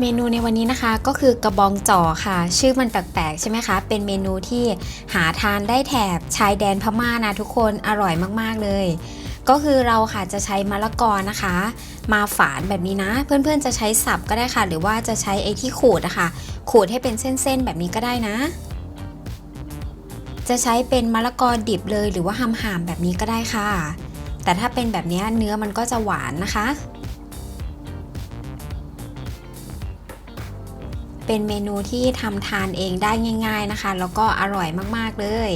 เมนูในวันนี้นะคะก็คือกระบองจ่อค่ะ ชื่อมันแปลกๆใช่ไหมคะ เป็นเมนูที่หาทานได้แถบชายแดนพม่านะทุกคนอร่อยมากๆเลย ก็คือเราค่ะจะใช้มะละกอนะคะ มาฝานแบบนี้นะ เพื่อนๆจะใช้สับก็ได้ค่ะ หรือว่าจะใช้ไอ้ที่ขูดอะคะ ขูดให้เป็นเส้นๆแบบนี้ก็ได้นะ จะใช้เป็นมะละกอดิบเลยหรือว่าหำๆแบบนี้ก็ได้ค่ะ แต่ถ้าเป็นแบบนี้เนื้อมันก็จะหวานนะคะ เป็นเมนูที่ทำทานเองได้ง่าย ๆนะคะ แล้วก็อร่อยมากๆเลย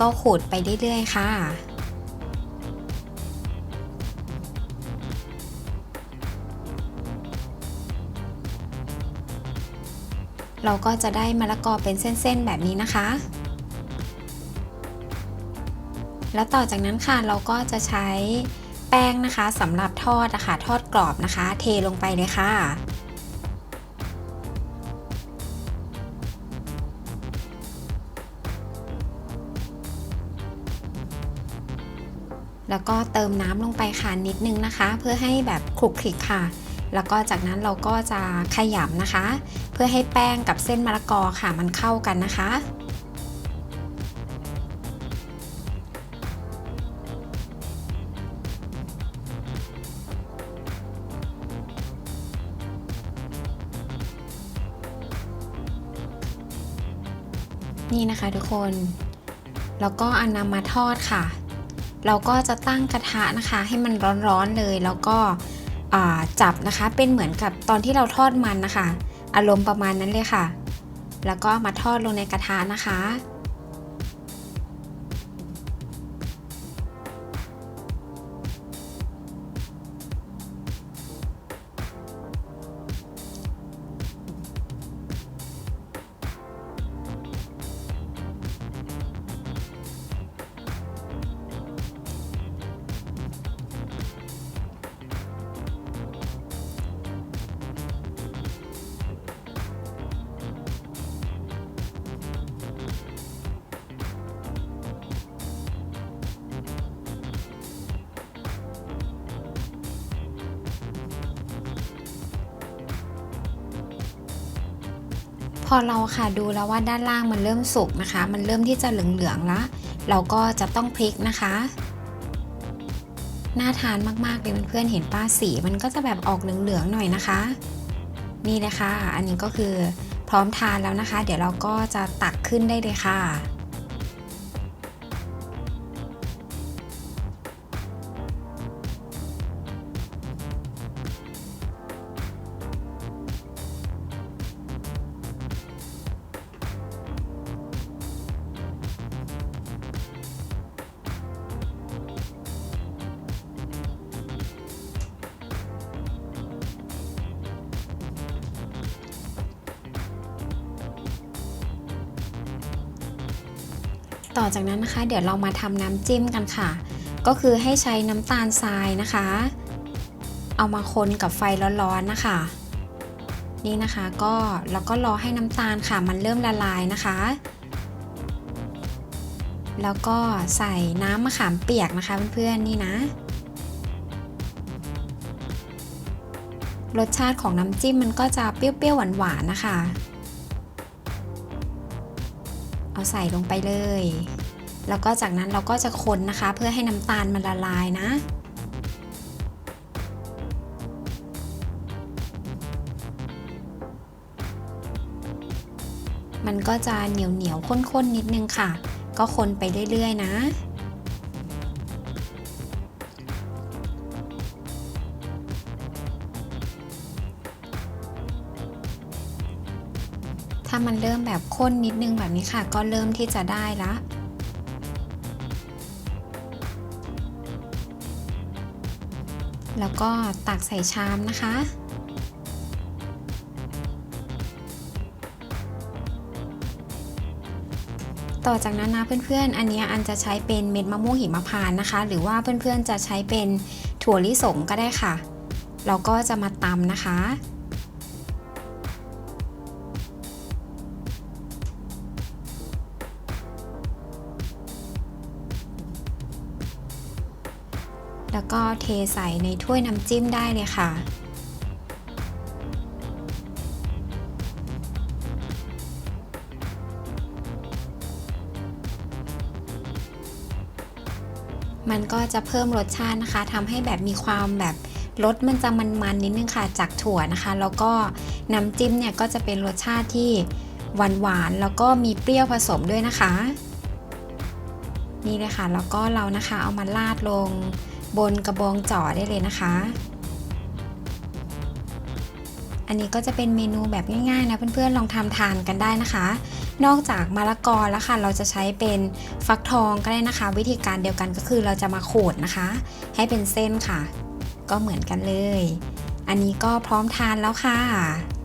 ก็ขูดไปเรื่อยๆค่ะเราก็จะได้มะละกอเป็นเส้นๆแบบนี้นะคะ แล้วต่อจากนั้นค่ะเราก็จะใช้แป้งนะคะสำหรับทอดนะคะทอดกรอบนะคะ เทลงไปเลยค่ะ แล้วก็เติมน้ำลงไปค่ะนิดนึงนะคะ เพื่อให้แบบคลุกคลิกค่ะ แล้วก็จากนั้นเราก็จะขยำนะคะ เพื่อให้แป้งกับเส้นมะละกอค่ะมันเข้ากันนะคะนี่นะคะทุกคน แล้วก็เอานำมาทอดค่ะ เราก็จะตั้งกระทะนะคะ ให้มันร้อนๆเลยแล้วก็จับนะคะเป็นเหมือนกับตอนที่เราทอดมันนะคะ อารมณ์ประมาณนั้นเลยค่ะ แล้วก็มาทอดลงในกระทะนะคะ พอเราค่ะดูแล้วว่าด้านล่างมันเริ่มสุกนะคะ มันเริ่มที่จะเหลืองๆแล้ว เราก็จะต้องพลิกนะคะ น่าทานมากๆเลยเพื่อนๆเห็นป้าสีมันก็จะแบบออกเหลืองๆหน่อยนะคะ นี่เลยค่ะ อันนี้ก็คือพร้อมทานแล้วนะคะ เดี๋ยวเราก็จะตักขึ้นได้เลยค่ะ ต่อจากนั้นนะคะ เดี๋ยวเรามาทำน้ำจิ้มกันค่ะ ก็คือให้ใช้น้ำตาลทรายนะคะ เอามาคนกับไฟร้อนๆนะคะ นี่นะคะก็แล้วก็รอให้น้ำตาลค่ะ มันเริ่มละลายนะคะ แล้วก็ใส่น้ำมะขามเปียกนะคะเพื่อนๆนี่นะรสชาติของน้ำจิ้มมันก็จะเปรี้ยวๆหวานๆนะคะ ใส่ลงไปเลย แล้วก็จากนั้นเราก็จะคนนะคะ เพื่อให้น้ำตาลมันละลายนะมันก็จะเหนียวเหนียวข้นๆนิดนึงค่ะ ก็คนไปเรื่อยๆ นะามันเริ่มแบบข้นนิดนึงแบบนี้ค่ะ ก็เริ่มที่จะได้ละแล้วก็ตักใส่ชามนะคะ ต่อจากนั้นนะเพื่อนๆ อันนี้อันจะใช้เป็นเม็ดมะม่วงหิมพานต์นะคะ หรือว่าเพื่อนๆจะใช้เป็นถั่วลิสงก็ได้ค่ะ เราก็จะมาตำนะคะ แล้วก็เทใส่ในถ้วยน้ำจิ้มได้เลยค่ะ มันก็จะเพิ่มรสชาตินะคะทำให้แบบมีความแบบรสมันจะมันๆนนิดนึงค่ะจากถั่วนะคะ แล้วก็น้ำจิ้มเนี่ยก็จะเป็นรสชาติที่หวานๆแล้วก็มีเปรี้ยวผสมด้วยนะคะ นี่เลยค่ะแล้วก็เรานะคะเอามาลาดลง บนกระบองจ่อได้เลยนะคะ อันนี้ก็จะเป็นเมนูแบบง่ายๆนะเพื่อนๆลองทำทานกันได้นะคะ นอกจากมะละกอแล้วค่ะ เราจะใช้เป็นฟักทองก็ได้นะคะ วิธีการเดียวกันก็คือเราจะมาขูดนะคะ ให้เป็นเส้นค่ะ ก็เหมือนกันเลย อันนี้ก็พร้อมทานแล้วค่ะ